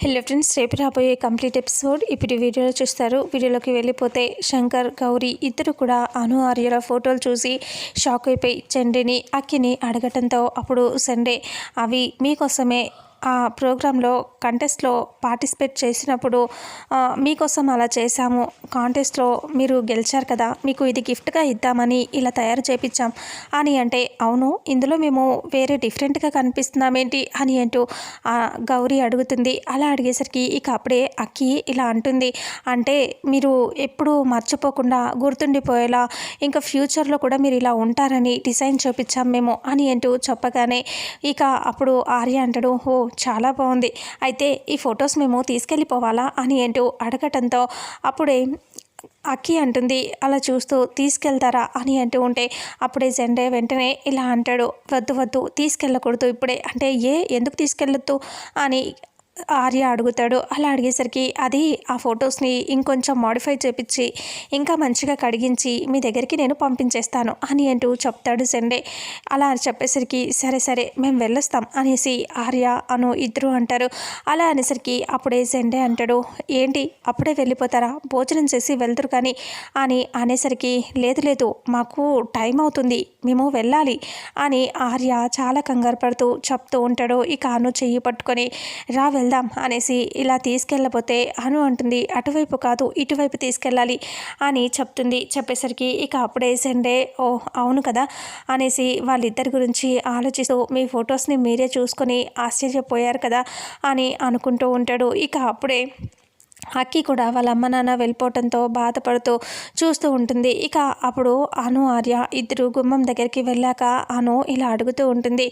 Hello friends రేపు రాబోయే complete episode ఇప్పుడు వీడియోలో చూస్తారు. వీడియోలోకి వెళ్ళిపోతే శంకర్ గౌరీ ఇద్దరు కూడా అను ఆర్యల ఫోటోలు చూసి షాక్ అయిపోయి చండిని అక్కిని అడగటంతో అప్పుడు సండే అవి మీకోసమే ఆ ప్రోగ్రాంలో కంటెస్ట్లో పార్టిసిపేట్ చేసినప్పుడు మీకోసం అలా చేశాము. కాంటెస్ట్లో మీరు గెలిచారు కదా మీకు ఇది గిఫ్ట్గా ఇద్దామని ఇలా తయారు చేపించాం. అని అంటే అవును ఇందులో మేము వేరే డిఫరెంట్గా కనిపిస్తున్నామేంటి అని అంటూ గౌరీ అడుగుతుంది. అలా అడిగేసరికి ఇక అప్పుడే అక్కి ఇలా అంటుంది. అంటే మీరు ఎప్పుడూ మర్చిపోకుండా గుర్తుండిపోయేలా ఇంకా ఫ్యూచర్లో కూడా మీరు ఇలా ఉంటారని డిజైన్ చూపించాం మేము అని అంటూ చెప్పగానే ఇక అప్పుడు ఆర్య అంటాడు ఓ చాలా బాగుంది. అయితే ఈ ఫొటోస్ మేము తీసుకెళ్ళిపోవాలా అని అంటూ అడగటంతో అప్పుడే అక్కి అంటుంది అలా చూస్తూ తీసుకెళ్తారా? అని అంటూ ఉంటే అప్పుడే జెండే వెంటనే ఇలా అంటాడు వద్దు వద్దు తీసుకెళ్ళకూడదు ఇప్పుడే. అంటే ఏ? ఎందుకు తీసుకెళ్ళొద్దు? అని ఆర్య అడుగుతాడు. అలా అడిగేసరికి అది ఆ ఫొటోస్ని ఇంకొంచెం మాడిఫై చేపించి ఇంకా మంచిగా కడిగించి మీ దగ్గరికి నేను పంపించేస్తాను అని అంటూ చెప్తాడు సండే అలా చెప్పేసరికి సరే సరే మేము వెళ్ళొస్తాం అనేసి ఆర్య అను ఇద్దరు అంటారు. అలా అనేసరికి అప్పుడే సండే అంటాడు ఏంటి అప్పుడే వెళ్ళిపోతారా? భోజనం చేసి వెళ్తురు కానీ అని అనేసరికి లేదు లేదు మాకు టైం అవుతుంది మేము వెళ్ళాలి అని ఆర్య చాలా కంగారు పడుతూ చెప్తూ ఉంటాడు. ఇక అను చెయ్యి పట్టుకొని రా వెళ్దాం అనేసి ఇలా తీసుకెళ్ళబోతే అను అంటుంది అటువైపు కాదు ఇటువైపు తీసుకెళ్ళాలి అని చెప్తుంది. చెప్పేసరికి ఇక అప్పుడే సండే ఓ అవును కదా అనేసి వాళ్ళిద్దరి గురించి ఆలోచిస్తూ మీ ఫొటోస్ని మీరే చూసుకొని ఆశ్చర్యపోయారు కదా అని అనుకుంటూ ఉంటాడు. ఇక అప్పుడే అక్కి కూడా వాళ్ళ అమ్మ నాన్న వెళ్ళిపోవటంతో బాధపడుతూ చూస్తూ ఉంటుంది. ఇక అప్పుడు అను ఆర్య ఇద్దరు గుమ్మం దగ్గరికి వెళ్ళాక అను ఇలా అడుగుతూ ఉంటుంది.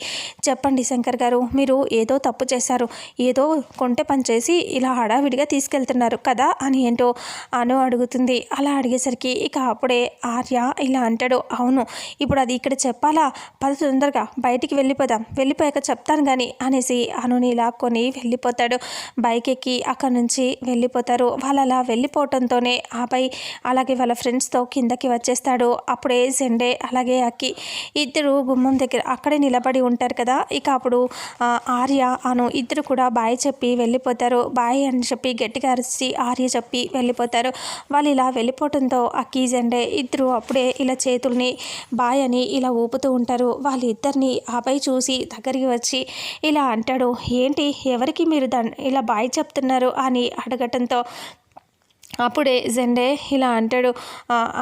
చెప్పండి శంకర్ గారు మీరు ఏదో తప్పు చేశారు. ఏదో కొంటె పని చేసి ఇలా హడావిడిగా తీసుకెళ్తున్నారు కదా అని ఏంటో అను అడుగుతుంది. అలా అడిగేసరికి ఇక అప్పుడే ఆర్య ఇలా అంటాడు. అవును ఇప్పుడు అది ఇక్కడ చెప్పాలా? పద తొందరగా బయటికి వెళ్ళిపోదాం. వెళ్ళిపోయాక చెప్తాను కానీ అనేసి అనుని లాక్కొని వెళ్ళిపోతాడు. బైక్ ఎక్కి అక్కడి నుంచి వెళ్ళిపో వెళ్ళిపోతారు. వాళ్ళు అలా వెళ్ళిపోవటంతోనే ఆపై అలాగే వాళ్ళ ఫ్రెండ్స్తో కిందకి వచ్చేస్తాడు. అప్పుడే జెండే అలాగే అక్కి ఇద్దరు గుమ్మం దగ్గర అక్కడే నిలబడి ఉంటారు కదా. ఇక అప్పుడు ఆర్య అను ఇద్దరు కూడా బాయ్ చెప్పి వెళ్ళిపోతారు. బాయ్ అని చెప్పి గట్టిగా అరిచి ఆర్య చెప్పి వెళ్ళిపోతారు. వాళ్ళు ఇలా వెళ్ళిపోవటంతో అక్కి జెండే ఇద్దరు అప్పుడే ఇలా చేతుల్ని బాయ్ అని ఇలా ఊపుతూ ఉంటారు. వాళ్ళిద్దరిని ఆపై చూసి దగ్గరికి వచ్చి ఇలా అంటాడు ఏంటి ఎవరికి మీరు దన్ ఇలా బాయ్ చెప్తున్నారు? అని అడగటంతో તો అప్పుడే జెండే ఇలా అంటాడు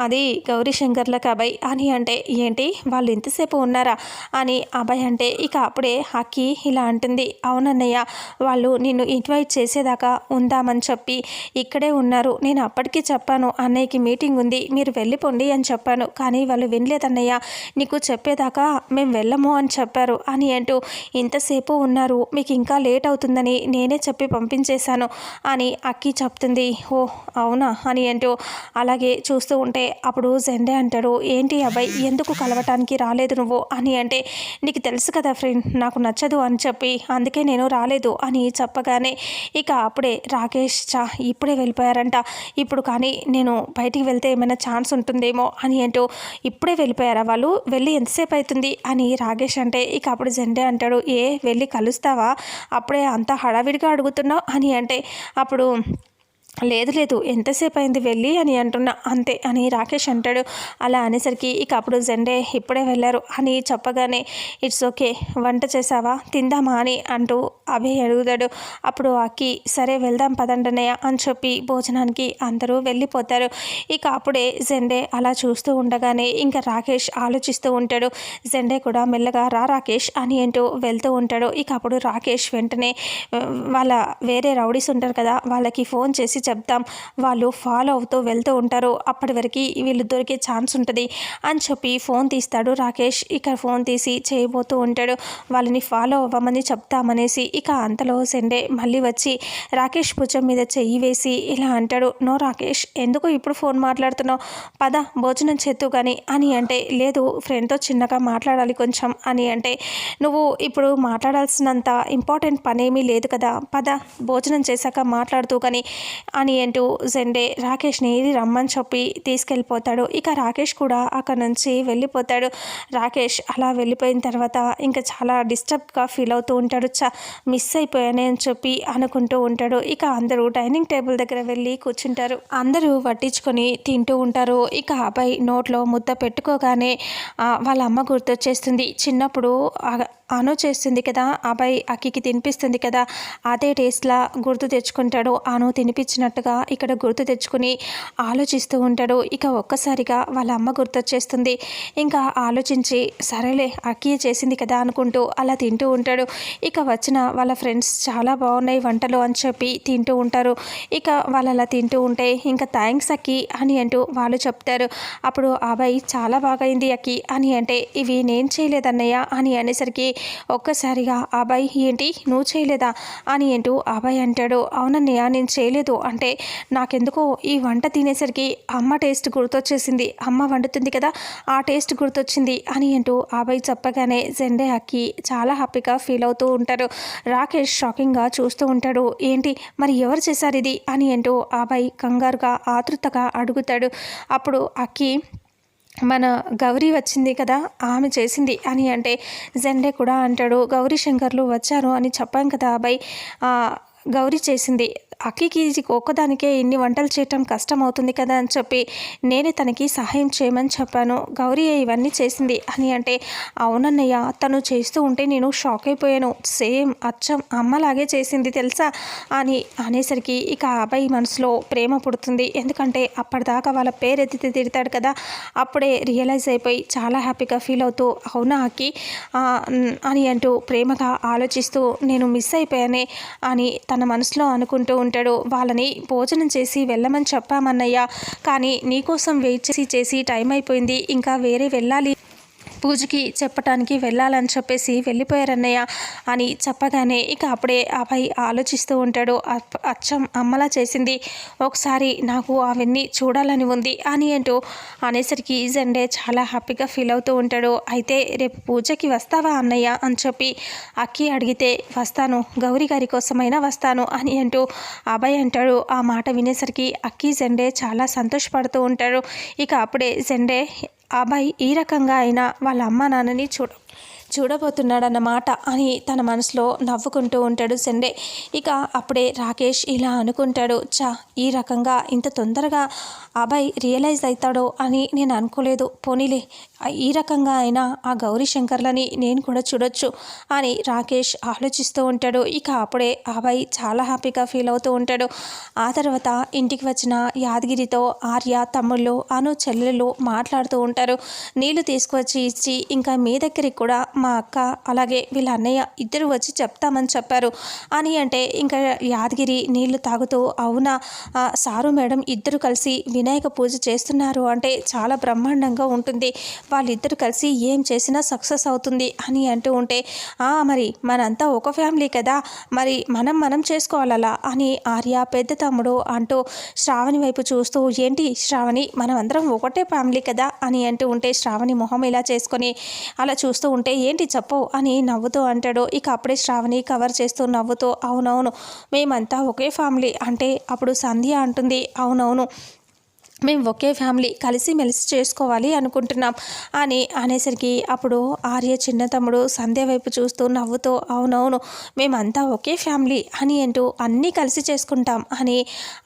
అది గౌరీ శంకర్లకు అభయ్ అని అంటే ఏంటి? వాళ్ళు ఇంతసేపు ఉన్నారా? అని అభయ్ అంటే ఇక అప్పుడే హక్కి ఇలా అంటుంది అవునన్నయ్య వాళ్ళు నిన్ను ఇన్వైట్ చేసేదాకా ఉందామని చెప్పి ఇక్కడే ఉన్నారు. నేను అప్పటికీ చెప్పాను అన్నయ్యకి మీటింగ్ ఉంది మీరు వెళ్ళిపోండి అని చెప్పాను. కానీ వాళ్ళు వినలేదన్నయ్య నీకు చెప్పేదాకా మేము వెళ్ళము అని చెప్పారు. అని అంటూ ఇంతసేపు ఉన్నారు మీకు ఇంకా లేట్ అవుతుందని నేనే చెప్పి పంపించేశాను అని అక్కి చెప్తుంది. ఓ అవునా అని అంటూ అలాగే చూస్తూ ఉంటే అప్పుడు జెండే అంటాడు ఏంటి అబ్బాయి ఎందుకు కలవటానికి రాలేదు నువ్వు? అని అంటే నీకు తెలుసు కదా ఫ్రెండ్ నాకు నచ్చదు అని చెప్పి అందుకే నేను రాలేదు అని చెప్పగానే ఇక అప్పుడే రాకేష్ చా ఇప్పుడే వెళ్ళిపోయారంట. ఇప్పుడు కానీ నేను బయటికి వెళ్తే ఏమైనా ఛాన్స్ ఉంటుందేమో అని అంటూ ఇప్పుడే వెళ్ళిపోయారా వాళ్ళు? వెళ్ళి ఎంతసేపు అవుతుంది? అని రాకేష్ అంటే ఇక అప్పుడు జెండే అంటాడు ఏ వెళ్ళి కలుస్తావా? అప్పుడే అంత హడావిడిగా అడుగుతున్నావు అని అంటే అప్పుడు లేదు లేదు ఎంతసేపు అయింది వెళ్ళి అని అంటున్నా. అంతే అని రాకేష్ అంటాడు. అలా అనేసరికి ఇక అప్పుడు జెండే ఇప్పుడే వెళ్ళారు అని చెప్పగానే ఇట్స్ ఓకే వంట చేసావా తిందామా? అని అంటూ అభయ్ అడుగుతాడు. అప్పుడు అక్కి సరే వెళ్దాం పదండనయ్య అని చెప్పి భోజనానికి అందరూ వెళ్ళిపోతారు. ఇక అప్పుడే జెండే అలా చూస్తూ ఉండగానే ఇంకా రాకేష్ ఆలోచిస్తూ ఉంటాడు. జెండే కూడా మెల్లగా రా రాకేష్ అని అంటూ వెళ్తూ ఉంటాడు. ఇక అప్పుడు రాకేష్ వెంటనే వాళ్ళ వేరే రౌడీస్ ఉంటారు కదా వాళ్ళకి ఫోన్ చేసి చెప్తాం. వాళ్ళు ఫాలో అవుతూ వెళ్తూ ఉంటారు. అప్పటి వరకు వీళ్ళు దొరికే ఛాన్స్ ఉంటుంది అని చెప్పి ఫోన్ తీస్తాడు రాకేష్. ఇక ఫోన్ తీసి చేయబోతూ ఉంటాడు. వాళ్ళని ఫాలో అవ్వమని చెప్తామనేసి ఇక అంతలో సెండే మళ్ళీ వచ్చి రాకేష్ భుజం మీద చెయ్యి వేసి ఇలా అంటాడు. నో రాకేష్ ఎందుకు ఇప్పుడు ఫోన్ మాట్లాడుతున్నావు? పద భోజనం చేద్దు కానీ అని అంటే లేదు ఫ్రెండ్తో చిన్నగా మాట్లాడాలి కొంచెం అని అంటే నువ్వు ఇప్పుడు మాట్లాడాల్సినంత ఇంపార్టెంట్ పనేమీ లేదు కదా. పద భోజనం చేశాక మాట్లాడుతూ కానీ అని అంటూ జెండే రాకేష్ని రమ్మని చెప్పి తీసుకెళ్ళిపోతాడు. ఇక రాకేష్ కూడా అక్కడ నుంచి వెళ్ళిపోతాడు. రాకేష్ అలా వెళ్ళిపోయిన తర్వాత ఇంకా చాలా డిస్టర్బ్గా ఫీల్ అవుతూ ఉంటాడు. చా మిస్ అయిపోయానే అని చెప్పి అనుకుంటూ ఉంటాడు. ఇక అందరూ డైనింగ్ టేబుల్ దగ్గర వెళ్ళి కూర్చుంటారు. అందరూ వడ్డించుకొని తింటూ ఉంటారు. ఇక అబ్బాయి నోట్లో ముద్ద పెట్టుకోగానే వాళ్ళ అమ్మ గుర్తొచ్చేస్తుంది. చిన్నప్పుడు అను చేస్తుంది కదా అబ్బాయి అక్కికి తినిపిస్తుంది కదా అదే టేస్ట్లా గుర్తు తెచ్చుకుంటాడు. అను తినిపించినట్టుగా ఇక్కడ గుర్తు తెచ్చుకుని ఆలోచిస్తూ ఉంటాడు. ఇక ఒక్కసారిగా వాళ్ళ అమ్మ గుర్తొచ్చేస్తుంది. ఇంకా ఆలోచించి సరేలే అక్కి చేసింది కదా అనుకుంటూ అలా తింటూ ఉంటాడు. ఇక వచ్చిన వాళ్ళ ఫ్రెండ్స్ చాలా బాగున్నాయి వంటలు అని చెప్పి తింటూ ఉంటారు. ఇక వాళ్ళు అలా తింటూ ఉంటే ఇంకా థ్యాంక్స్ అక్కి అని అంటూ వాళ్ళు చెప్తారు. అప్పుడు అబ్బాయి చాలా బాగైంది అక్కి అని అంటే ఇవి నేను చేయలేదన్నయ్య అని అనేసరికి ఒక్కసారిగా అబ్బాయి ఏంటి? నువ్వు చేయలేదా? అని అంటూ అబ్బాయి అంటాడు. అవునన్నయ్య నేను చేయలేదు. అంటే నాకెందుకో ఈ వంట తినేసరికి అమ్మ టేస్ట్ గుర్తొచ్చేసింది. అమ్మ వండుతుంది కదా ఆ టేస్ట్ గుర్తొచ్చింది అని అంటూ అబ్బాయి చెప్పగానే జెండే అక్కి చాలా హ్యాపీగా ఫీల్ అవుతూ ఉంటారు. రాకేష్ షాకింగ్గా చూస్తూ ఉంటాడు. ఏంటి? మరి ఎవరు చేశారు ఇది? అని అంటూ అబ్బాయి కంగారుగా ఆతృతగా అడుగుతాడు. అప్పుడు అక్కి మన గౌరీ వచ్చింది కదా ఆమె చేసింది అని అంటే జెండే కూడా అంటాడు గౌరీ శంకర్లు వచ్చారు అని చెప్పాం కదా అబ్బాయి గౌరీ చేసింది అక్కికి ఒక్కదానికే ఇన్ని వంటలు చేయటం కష్టం అవుతుంది కదా అని చెప్పి నేనే తనకి సహాయం చేయమని చెప్పాను. గౌరీ ఇవన్నీ చేసింది అని అంటే అవునన్నయ్య తను చేస్తూ ఉంటే నేను షాక్ అయిపోయాను. సేమ్ అచ్చం అమ్మలాగే చేసింది తెలుసా? అని అనేసరికి ఇక అబ్బాయి మనసులో ప్రేమ పుడుతుంది. ఎందుకంటే అప్పటిదాకా వాళ్ళ పేరెత్తితే తిడతాడు కదా అప్పుడే రియలైజ్ అయిపోయి చాలా హ్యాపీగా ఫీల్ అవుతూ అవునా అక్కి అని అంటూ ప్రేమగా ఆలోచిస్తూ నేను మిస్ అయిపోయానే? అని తన మనసులో అనుకుంటూ ఉంటాడు వాళ్ళని భోజనం చేసి వెళ్ళమని చెప్పామన్నయ్య. కానీ నీకోసం వెయిట్ చేసి చేసి టైం అయిపోయింది. ఇంకా వేరే వెళ్ళాలి. పూజకి చెప్పటానికి వెళ్ళాలని చెప్పేసి వెళ్ళిపోయారన్నయ్య అని చెప్పగానే ఇక అప్పుడే అబ్బాయి ఆలోచిస్తూ ఉంటాడు అచ్చం అమ్మలా చేసింది. ఒకసారి నాకు అవన్నీ చూడాలని ఉంది అని అంటూ అనేసరికి జెండే చాలా హ్యాపీగా ఫీల్ అవుతూ ఉంటాడు. అయితే రేపు పూజకి వస్తావా అన్నయ్య? అని చెప్పి అక్కి అడిగితే వస్తాను గౌరీ గారి కోసమైనా వస్తాను అని అంటూ అబ్బాయి అంటాడు. ఆ మాట వినేసరికి అక్కి జెండే చాలా సంతోషపడుతూ ఉంటాడు. ఇక అప్పుడే జెండే అబ్బాయి ఈ రకంగా అయినా వాళ్ళ అమ్మ నాన్నని చూడ. చూడబోతున్నాడన్నమాట అని తన మనసులో నవ్వుకుంటూ ఉంటాడు సండే. ఇక అప్పుడే రాకేష్ ఇలా అనుకుంటాడు చా ఈ రకంగా ఇంత తొందరగా అబ్బాయి రియలైజ్ అవుతాడో అని నేను అనుకోలేదు. పోనీలే ఈ రకంగా అయినా ఆ గౌరీ శంకర్లని నేను కూడా చూడొచ్చు అని రాకేష్ ఆలోచిస్తూ ఉంటాడు. ఇక అప్పుడే అబ్బాయి చాలా హ్యాపీగా ఫీల్ అవుతూ ఉంటాడు. ఆ తర్వాత ఇంటికి వచ్చిన యాదగిరితో ఆర్య తమ్ముళ్ళు అను చెల్లెలు మాట్లాడుతూ ఉంటారు. నీళ్ళు తీసుకువచ్చి ఇచ్చి ఇంకా మీ దగ్గరికి కూడా మా అక్క అలాగే వీళ్ళ అన్నయ్య ఇద్దరు వచ్చి చెప్తామని చెప్పారు. అని అంటే ఇంకా యాదగిరి నీళ్ళు తాగుతూ అవునా? సారు మేడం ఇద్దరు కలిసి వినాయక పూజ చేస్తున్నారు అంటే చాలా బ్రహ్మాండంగా ఉంటుంది. వాళ్ళిద్దరు కలిసి ఏం చేసినా సక్సెస్ అవుతుంది అని అంటూ ఉంటే మరి మనంతా ఒక ఫ్యామిలీ కదా? మరి మనం మనం చేసుకోవాలలా? అని ఆర్య పెద్ద తమ్ముడు అంటూ శ్రావణి వైపు చూస్తూ ఏంటి శ్రావణి మనం అందరం ఒకటే ఫ్యామిలీ కదా? అని అంటూ ఉంటే శ్రావణి మొహం ఇలా చేసుకొని అలా చూస్తూ ఉంటే ఏంటి చెప్పవు అని నవ్వుతూ అంటాడు. ఇక అప్పుడే శ్రావణి కవర్ చేస్తూ నవ్వుతూ అవునవును మేమంతా ఒకే ఫ్యామిలీ. అంటే అప్పుడు సంధ్య అంటుంది అవునవును మేము ఒకే ఫ్యామిలీ కలిసి మెలిసి చేసుకోవాలి అనుకుంటున్నాం. అని అనేసరికి అప్పుడు ఆర్య చిన్న తమ్ముడు సంధ్య వైపు చూస్తూ నవ్వుతూ అవునవును మేమంతా ఒకే ఫ్యామిలీ అని అంటూ అన్నీ కలిసి చేసుకుంటాం అని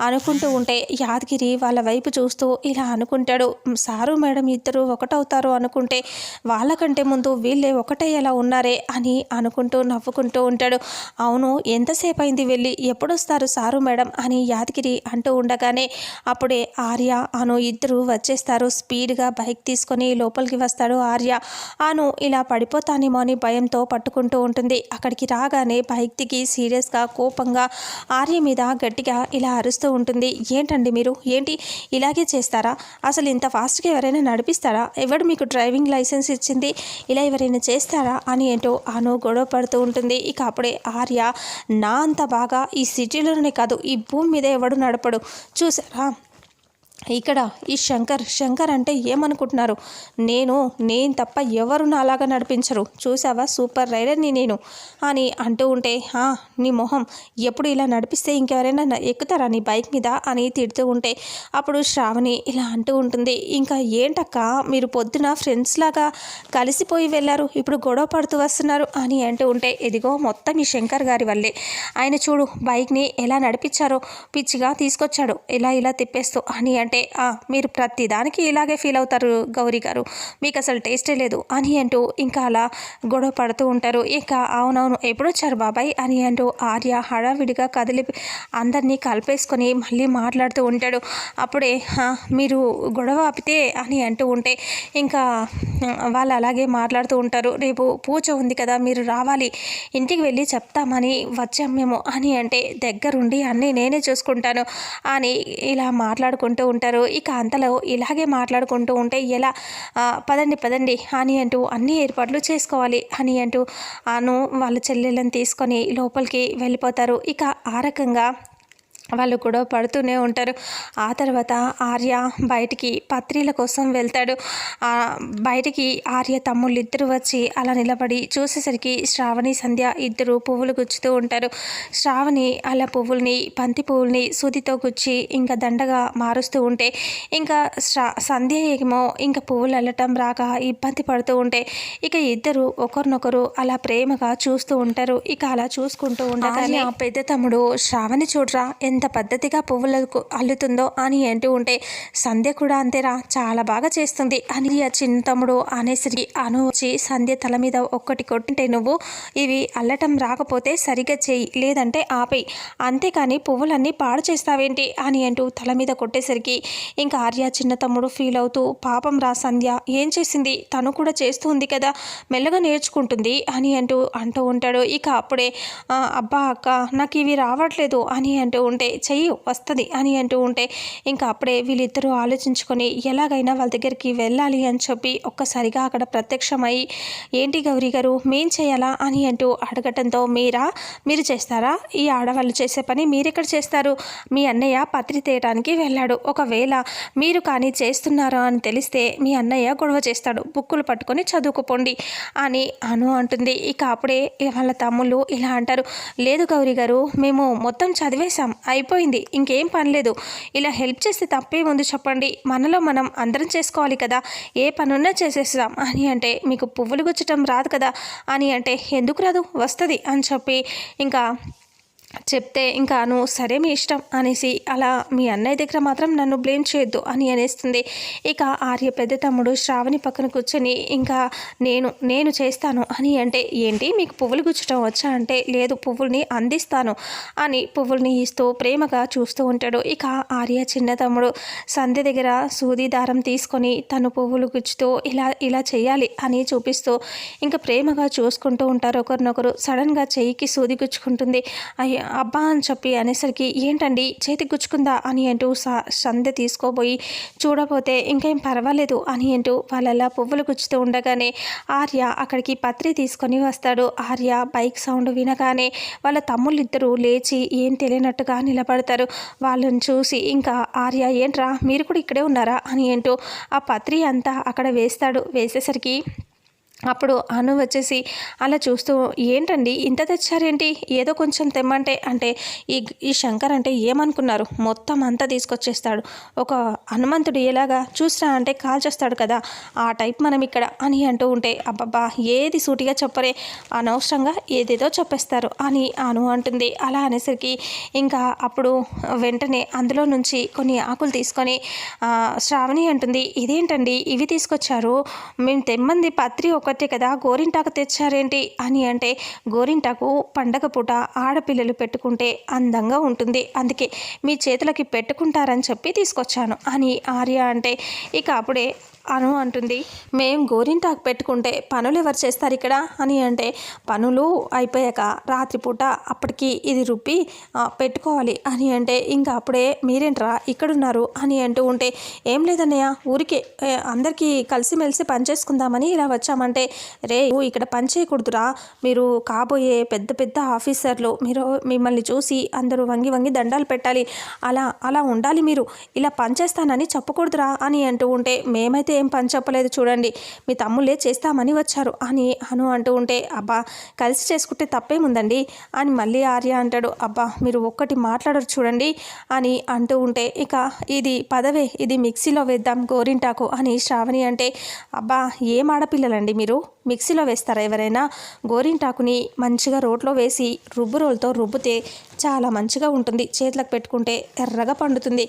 అనుకుంటూ ఉంటే యాదగిరి వాళ్ళ వైపు చూస్తూ ఇలా అనుకుంటాడు. సారు మేడం ఇద్దరు ఒకటవుతారు అనుకుంటే వాళ్ళకంటే ముందు వీళ్ళే ఒకటే ఎలా ఉన్నారే అని అనుకుంటూ నవ్వుకుంటూ ఉంటాడు. అవును ఎంతసేపు అయింది వెళ్ళి? ఎప్పుడొస్తారు సారు మేడం? అని యాదగిరి అంటూ ఉండగానే అప్పుడే ఆర్య అను ఇద్దరు వచ్చేస్తారు. స్పీడ్గా బైక్ తీసుకొని లోపలికి వస్తాడు ఆర్య. అను ఇలా పడిపోతానేమో అని భయంతో పట్టుకుంటూ ఉంటుంది. అక్కడికి రాగానే బైక్ దిగి సీరియస్గా కోపంగా ఆర్య మీద గట్టిగా ఇలా అరుస్తూ ఉంటుంది. ఏంటండి మీరు? ఏంటి? ఇలాగే చేస్తారా? అసలు ఇంత ఫాస్ట్గా ఎవరైనా నడిపిస్తారా? ఎవడు మీకు డ్రైవింగ్ లైసెన్స్ ఇచ్చింది? ఇలా ఎవరైనా చేస్తారా? అని ఏంటో అను గొడవ పడుతూ ఉంటుంది. ఇక అప్పుడే ఆర్య నా అంత బాగా ఈ సిటీలోనే కాదు. ఈ భూమి మీద ఎవడు నడపడు. చూసారా? ఇక్కడ ఈ శంకర్ శంకర్ అంటే ఏమనుకుంటున్నారు? నేను నేను తప్ప ఎవరు నాలాగా నడిపించరు. చూసావా సూపర్ రైడర్ని నేను. అని అంటూ ఉంటే నీ మొహం ఎప్పుడు ఇలా నడిపిస్తే ఇంకెవరైనా ఎక్కుతారా నీ బైక్ మీద? అని తిడుతూ ఉంటే అప్పుడు శ్రావణి ఇలా అంటూ ఉంటుంది ఇంకా ఏంటక్క? మీరు పొద్దున ఫ్రెండ్స్ లాగా కలిసిపోయి వెళ్ళారు. ఇప్పుడు గొడవ పడుతూ వస్తున్నారు. అని అంటూ ఉంటే ఇదిగో మొత్తం ఈ శంకర్ గారి వల్లే. ఆయన చూడు బైక్ని ఎలా నడిపించారో పిచ్చిగా తీసుకొచ్చాడు. ఇలా ఇలా తిప్పేస్తూ అని అంటే అంటే మీరు ప్రతిదానికి ఇలాగే ఫీల్ అవుతారు గౌరీ గారు. మీకు అసలు టేస్టే లేదు అని అంటూ ఇంకా అలా గొడవ పడుతూ ఉంటారు. ఇంకా అవునవును ఎప్పుడు వచ్చారు బాబాయ్? అని అంటూ ఆర్య హడావిడిగా కదిలి అందరినీ కలిపేసుకొని మళ్ళీ మాట్లాడుతూ ఉంటాడు. అప్పుడే మీరు గొడవ ఆపితే అని అంటూ ఉంటే ఇంకా వాళ్ళు అలాగే మాట్లాడుతూ ఉంటారు. రేపు పూజ ఉంది కదా మీరు రావాలి. ఇంటికి వెళ్ళి చెప్తామని వచ్చాం మేము అని అంటే దగ్గరుండి అన్నీ నేనే చూసుకుంటాను అని ఇలా మాట్లాడుకుంటూ ఉంటారు ఉంటారు ఇక అంతలో ఇలాగే మాట్లాడుకుంటూ ఉంటే ఎలా పదండి పదండి అని అంటూ అన్ని ఏర్పాట్లు చేసుకోవాలి. అని అంటూ అను వాళ్ళ చెల్లెలను తీసుకొని లోపలికి వెళ్ళిపోతారు. ఇక ఆ రకంగా వాళ్ళు కూడా పడుతూనే ఉంటారు. ఆ తర్వాత ఆర్య బయటికి పత్రిల కోసం వెళ్తాడు. బయటికి ఆర్య తమ్ముళ్ళు ఇద్దరు వచ్చి అలా నిలబడి చూసేసరికి శ్రావణి సంధ్య ఇద్దరు పువ్వులు గుచ్చుతూ ఉంటారు. శ్రావణి అలా పువ్వుల్ని బంతి పువ్వుల్ని సూదితో గుచ్చి ఇంకా దండగా మారుస్తూ ఉంటే ఇంకా శ్రా సంధ్య ఏమో ఇంకా పువ్వులు అల్లటం రాక ఇబ్బంది పడుతూ ఉంటే ఇక ఇద్దరు ఒకరినొకరు అలా ప్రేమగా చూస్తూ ఉంటారు. ఇక అలా చూసుకుంటూ ఉండగానే పెద్ద తమ్ముడు శ్రావణి చూడరా ఎంత ఎంత పద్ధతిగా పువ్వులకు అల్లుతుందో అని అంటూ ఉంటే సంధ్య కూడా అంతేరా చాలా బాగా చేస్తుంది అని ఆ చిన్న తమ్ముడు అనేసరికి అను వచ్చి సంధ్య తల మీద ఒక్కటి కొట్టింటే నువ్వు ఇవి అల్లటం రాకపోతే సరిగ్గా చేయి లేదంటే ఆపేయి. అంతేకాని పువ్వులన్నీ పాడు చేస్తావేంటి? అని అంటూ తల మీద కొట్టేసరికి ఇంకా ఆర్య చిన్న తమ్ముడు ఫీల్ అవుతూ పాపం రా సంధ్య ఏం చేసింది? తను కూడా చేస్తుంది కదా మెల్లగా నేర్చుకుంటుంది అని అంటూ అంటూ ఉంటాడు. ఇక అప్పుడే అబ్బా అక్క నాకు ఇవి రావట్లేదు అని అంటూ ఉంటే చెయ్యి వస్తుంది అని అంటూ ఉంటే ఇంకా అప్పుడే వీళ్ళిద్దరూ ఆలోచించుకొని ఎలాగైనా వాళ్ళ దగ్గరికి వెళ్ళాలి అని చెప్పి ఒక్కసారిగా అక్కడ ప్రత్యక్షమై ఏంటి గౌరీ గారు మేం చేయాలా? అని అంటూ అడగటంతో మీరా? మీరు చేస్తారా? ఈ ఆడవాళ్ళు చేసే పని మీరెక్కడ చేస్తారు? మీ అన్నయ్య పత్రి తీయటానికి వెళ్ళాడు. ఒకవేళ మీరు కానీ చేస్తున్నారా అని తెలిస్తే మీ అన్నయ్య గొడవ చేస్తాడు. బుక్కులు పట్టుకొని చదువుకుపోండి అని అను అంటుంది. ఇక అప్పుడే వాళ్ళ తమ్ముళ్ళు ఇలా అంటారు లేదు గౌరీ గారు మేము మొత్తం చదివేశాం. అయిపోయింది. ఇంకేం పనిలేదు ఇలా హెల్ప్ చేస్తే తప్పేముంది చెప్పండి. మనలో మనం అందరం చేసుకోవాలి కదా. ఏ పనున్నా చేసేస్తాం. అని అంటే మీకు పువ్వులు గుచ్చటం రాదు కదా. అని అంటే ఎందుకు రాదు? వస్తుంది అని చెప్పి ఇంకా చెప్తే ఇంకా నువ్వు సరే మీ ఇష్టం అనేసి అలా మీ అన్నయ్య దగ్గర మాత్రం నన్ను బ్లేమ్ చేయొద్దు అని అనేస్తుంది. ఇక ఆర్య పెద్ద తమ్ముడు శ్రావణి పక్కన కూర్చొని ఇంకా నేను నేను చేస్తాను అని అంటే ఏంటి? మీకు పువ్వులు గుచ్చడం వచ్చా? అంటే లేదు పువ్వుల్ని అందిస్తాను అని పువ్వుల్ని ఇస్తూ ప్రేమగా చూస్తూ ఉంటాడు. ఇక ఆర్య చిన్న తమ్ముడు సంధ్య దగ్గర సూది దారం తీసుకొని తను పువ్వులు గుచ్చుతూ ఇలా ఇలా చేయాలి అని చూపిస్తూ ఇంకా ప్రేమగా చూసుకుంటూ ఉంటారు. ఒకరినొకరు సడన్గా చెయ్యికి సూది గుచ్చుకుంటుంది. అయ్యో అబ్బా అని చెప్పి అనేసరికి ఏంటండి? చేతి గుచ్చుకుందా? అని అంటూ సంధ్య తీసుకోబోయి చూడబోతే ఇంకేం పర్వాలేదు అని అంటూ వాళ్ళలా పువ్వులు గుచ్చుతూ ఉండగానే ఆర్య అక్కడికి పత్రి తీసుకొని వస్తాడు. ఆర్య బైక్ సౌండ్ వినగానే వాళ్ళ తమ్ముళ్ళిద్దరూ లేచి ఏం తెలియనట్టుగా నిలబడతారు. వాళ్ళని చూసి ఇంకా ఆర్య ఏంట్రా? మీరు కూడా ఇక్కడే ఉన్నారా? అని అంటూ ఆ పత్రి అంతా అక్కడ వేస్తాడు. వేసేసరికి అప్పుడు అను వచ్చేసి అలా చూస్తూ ఏంటండి? ఇంత తెచ్చారేంటి? ఏదో కొంచెం తెమ్మంటే అంటే ఈ ఈ శంకర్ అంటే ఏమనుకున్నారు? మొత్తం అంతా తీసుకొచ్చేస్తాడు. ఒక హనుమంతుడు ఎలాగా చూసినా అంటే కాల్ చేస్తాడు కదా ఆ టైప్ మనం ఇక్కడ అని అంటూ ఉంటే అబ్బబ్బా! ఏది సూటిగా చెప్పరే? అనవసరంగా ఏదేదో చెప్పేస్తారు అని అను అంటుంది. అలా అనేసరికి ఇంకా అప్పుడు వెంటనే అందులో నుంచి కొన్ని ఆకులు తీసుకొని శ్రావణి అంటుంది ఇదేంటండి? ఇవి తీసుకొచ్చారు. మేము తెమ్మంది పత్రి ఒక ఒకటే కదా గోరింటాకు తెచ్చారేంటి అని అంటే గోరింటాకు పండగ పూట ఆడపిల్లలు పెట్టుకుంటే అందంగా ఉంటుంది. అందుకే మీ చేతులకి పెట్టుకుంటారని చెప్పి తీసుకొచ్చాను అని ఆర్య అంటే ఇక అప్పుడే అను అంటుంది. మేం గోరింటాకు పెట్టుకుంటే పనులు ఎవరు చేస్తారు ఇక్కడ అని అంటే పనులు అయిపోయాక రాత్రిపూట అప్పటికి ఇది రుబ్బి పెట్టుకోవాలి అని అంటే ఇంకా అప్పుడే మీరేంట్రా ఇక్కడున్నారు అని అంటూ ఉంటే ఏం లేదన్నయ్య ఊరికే అందరికీ కలిసిమెలిసి పనిచేసుకుందామని ఇలా వచ్చామంటే అంటే రే ఇక్కడ పని చేయకూడదురా. మీరు కాబోయే పెద్ద పెద్ద ఆఫీసర్లు మీరు మిమ్మల్ని చూసి అందరూ వంగి వంగి దండాలు పెట్టాలి. అలా అలా ఉండాలి మీరు. ఇలా పని చేస్తానని చెప్పకూడదురా అని అంటూ ఉంటే మేమైతే ఏం పని చెప్పలేదు చూడండి. మీ తమ్ముళ్ళే చేస్తామని వచ్చారు అని అను అంటూ ఉంటే అబ్బా కలిసి చేసుకుంటే తప్పేముందండి? అని మళ్ళీ ఆర్య అంటాడు అబ్బా మీరు ఒక్కటి మాట్లాడరు చూడండి అని అంటూ ఉంటే ఇక ఇది పదవే ఇది మిక్సీలో వేద్దాం గోరింటాకు అని శ్రావణి అంటే అబ్బా ఏం ఆడపిల్లలండి మీరు? మిక్సీలో వేస్తారా ఎవరైనా? గోరింటాకుని మంచిగా రోట్లో వేసి రుబ్బు రోల్తో రుబ్బితే చాలా మంచిగా ఉంటుంది. చేతులకు పెట్టుకుంటే ఎర్రగా పండుతుంది.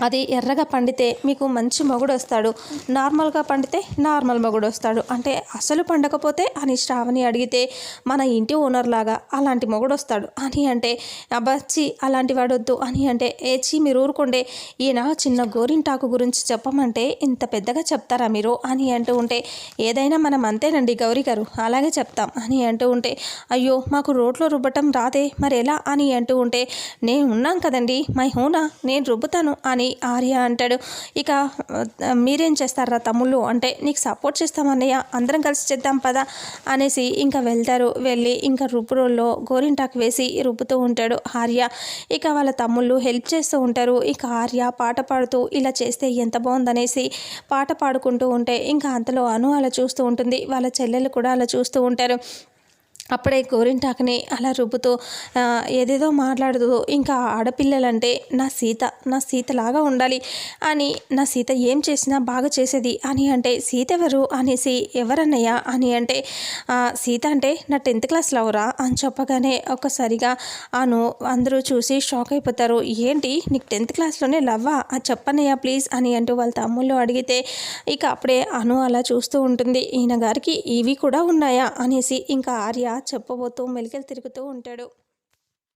అది ఎర్రగా పండితే మీకు మంచి మొగుడు వస్తాడు. నార్మల్గా పండితే నార్మల్ మొగుడు వస్తాడు. అంటే అసలు పండకపోతే అని శ్రావణి అడిగితే మన ఇంటి ఓనర్ లాగా అలాంటి మొగుడు వస్తాడు. అని అంటే అబ్బచ్చి అలాంటి వాడొద్దు. అని అంటే ఏచి మీరు ఊరుకుండే. ఈయన చిన్న గోరింటాకు గురించి చెప్పమంటే ఇంత పెద్దగా చెప్తారా మీరు? అని అంటూ ఉంటే ఏదైనా మనం అంతేనండి గౌరీ గారు అలాగే చెప్తాం. అని అంటూ ఉంటే అయ్యో మాకు రోడ్లో రుబ్బటం రాదే మరి ఎలా అని అంటూ ఉంటే నేను ఉన్నాం కదండి మై హోనా నేను రుబ్బుతాను. అని ఆర్య అంటాడు. ఇక మీరేం చేస్తారా తమ్ముళ్ళు? అంటే నీకు సపోర్ట్ చేస్తామన్నయ్య అందరం కలిసి చేద్దాం పదా అనేసి ఇంకా వెళ్తారు. వెళ్ళి ఇంకా రుబ్బురోల్లో గోరింటాకు వేసి రుబ్బుతూ ఉంటాడు ఆర్య. ఇక వాళ్ళ తమ్ముళ్ళు హెల్ప్ చేస్తూ ఉంటారు. ఇక ఆర్య పాట పాడుతూ ఇలా చేస్తే ఎంత బాగుందనేసి పాట పాడుకుంటూ ఉంటే ఇంకా అంతలో అను అలా చూస్తూ ఉంటుంది. వాళ్ళ చెల్లెలు కూడా అలా చూస్తూ ఉంటారు. అప్పుడే గోరింటాకుని అలా రుబ్బుతూ ఏదేదో మాట్లాడుతూ ఇంకా ఆడపిల్లలంటే నా సీత నా సీతలాగా ఉండాలి అని నా సీత ఏం చేసినా బాగా చేసేది అని అంటే సీత ఎవరు? అనేసి ఎవరన్నయ్యా? అని అంటే సీత అంటే నా టెన్త్ క్లాస్ లవరా? అని చెప్పగానే ఒక్కసారిగా అను అందరూ చూసి షాక్ అయిపోతారు. ఏంటి నీకు టెన్త్ క్లాస్లోనే లవ్వా? అది చెప్పనయ్యా ప్లీజ్ అని అంటూ వాళ్ళ తమ్ముళ్ళు అడిగితే ఇక అప్పుడే అను అలా చూస్తూ ఉంటుంది. ఈయన గారికి ఇవి కూడా ఉన్నాయా? అనేసి ఇంకా ఆర్య చెప్పబోతూ మెలికలు తిరుగుతూ ఉంటాడు.